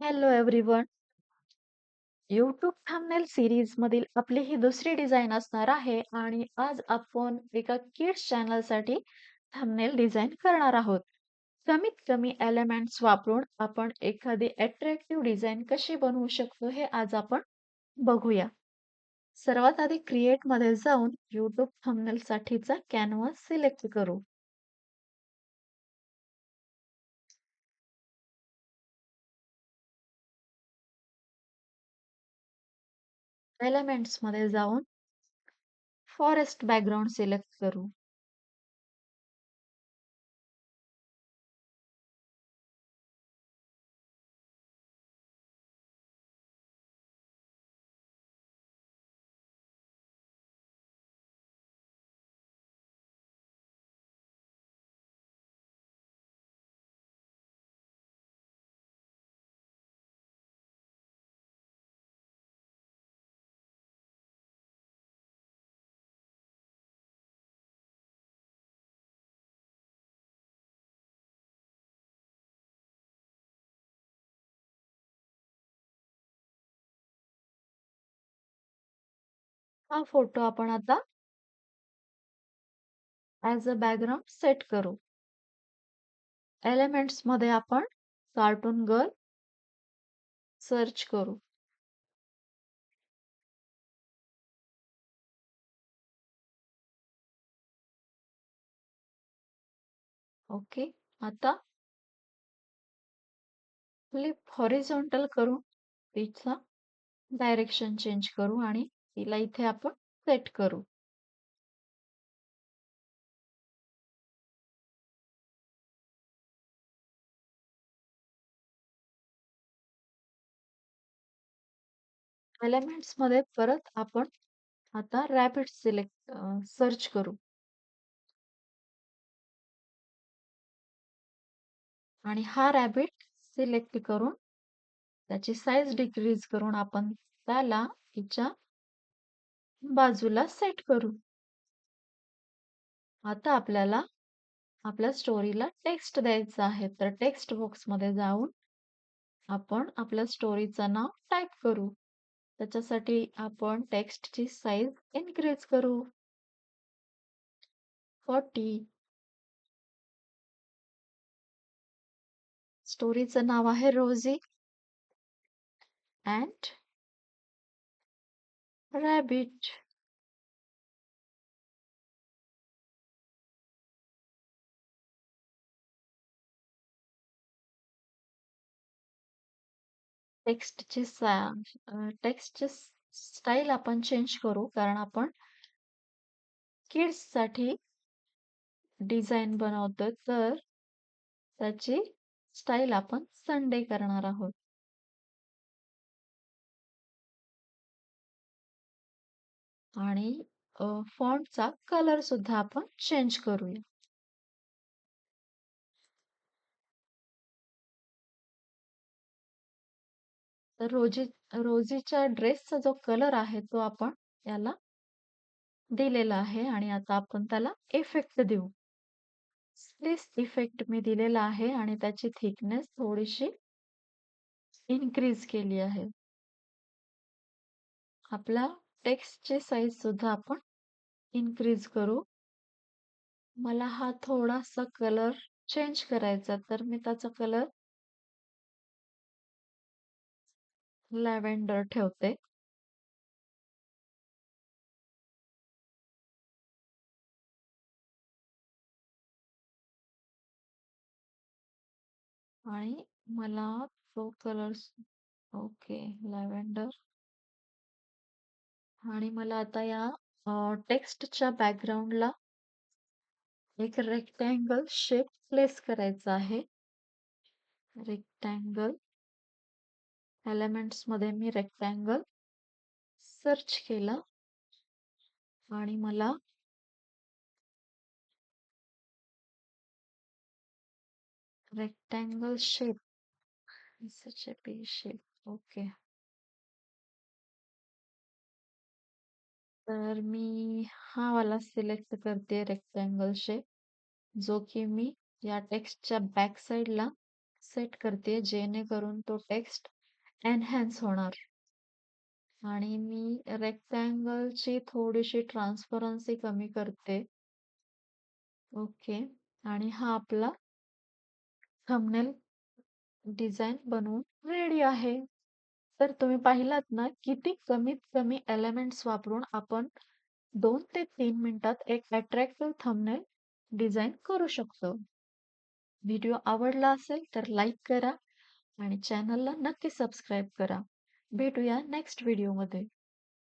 Hello everyone. YouTube thumbnail सीरीजमधील आपली ही दुसरी डिझाईन असणार आहे आणि आज आपण एका किड्स चॅनलसाठी थंबनेल डिझाईन करणार आहोत. कमीत कमी एलिमेंट्स वापरून आपण एखादी अट्रॅक्टिव्ह डिझाईन कशी बनवू शकतो हे आज आपण बघूया. सर्वात आधी क्रिएटमध्ये जाऊन YouTube थंबनेलसाठीचा कॅनव्हास सिलेक्ट करू. एलिमेंट्समध्ये जाऊन फॉरेस्ट बॅकग्राऊंड सिलेक्ट करू. हा फोटो आपण आता ॲज अ बॅकग्राऊंड सेट करू. एलिमेंट्समध्ये आपण कार्टून गर्ल सर्च करू. ओके. आता फ्लिप हॉरिझॉन्टल करून तिचा डायरेक्शन चेंज करू आणि तिला इथे आपण सेट करू. एलिमेंट्समध्ये परत आपण आता रॅबिट सिलेक्ट सर्च करू. आणि हा रॅबिट सिलेक्ट करून त्याची साईज डिक्रीज करून आपण त्याला तिच्या बाजूला सेट करू. आता आपल्याला आपल्या स्टोरीला टेक्स्ट द्यायचा आहे. तर टेक्स्ट बॉक्समध्ये जाऊन आपण आपल्या स्टोरीचं नाव टाईप करू. त्याच्यासाठी आपण टेक्स्टची साईज इन्क्रीज करू. 40 स्टोरीचं नाव आहे रोजी अँड रॅबिट. टेक्स्टचे सा टेक्स्टची स्टाईल आपण चेंज करू कारण आपण किड्ससाठी डिझाईन बनवतो तर त्याची स्टाईल आपण संडे करणार आहोत. आणि फॉन्टचा कलर सुद्धा आपण चेंज करूया. तर रोजी रोजीच्या ड्रेसचा जो कलर आहे तो आपण याला दिलेला आहे आणि आता आपण त्याला इफेक्ट देऊ. स्प्लिस इफेक्ट मी दिलेला आहे आणि त्याची थिकनेस थोडीशी इन्क्रीज केली आहे. आपला टेक्स्टची साईज सुद्धा आपण इन्क्रीज करू. मला हा थोडासा कलर चेंज करायचा तर मी त्याचा कलर लॅव्हेंडर ठेवते. आणि मला तो कलर ओके लॅव्हेंडर आणि मला आता या टेक्स्टच्या बॅकग्राऊंडला एक रेक्टँगल शेप प्लेस करायचा आहे. रेक्टँगल एलिमेंट्समध्ये मी रेक्टँगल सर्च केला आणि मला रेक्टँगल शेप शेप ओके. तर मी हा वाला सिलेक्ट करते रेक्टँगल शेप जो की मी या टेक्स्टच्या बॅक साईडला सेट करते जेणेकरून तो टेक्स्ट एनहॅन्स होणार. आणि मी रेक्टँगलची थोडीशी ट्रान्सपरन्सी कमी करते. ओके. आणि हा आपला थंबनेल डिझाईन बनवून रेडी आहे. तर तुम्ही पाहिलात ना, किती कमीत कमी एलिमेंट्स वापरून आपण 2 ते 3 मिनिटात एक अट्रॅक्टिव्ह थंबनेल डिझाइन करू शकतो. व्हिडिओ आवडला असेल तर लाईक करा आणि चॅनलला नक्की सबस्क्राईब करा. भेटूया नेक्स्ट व्हिडिओमध्ये.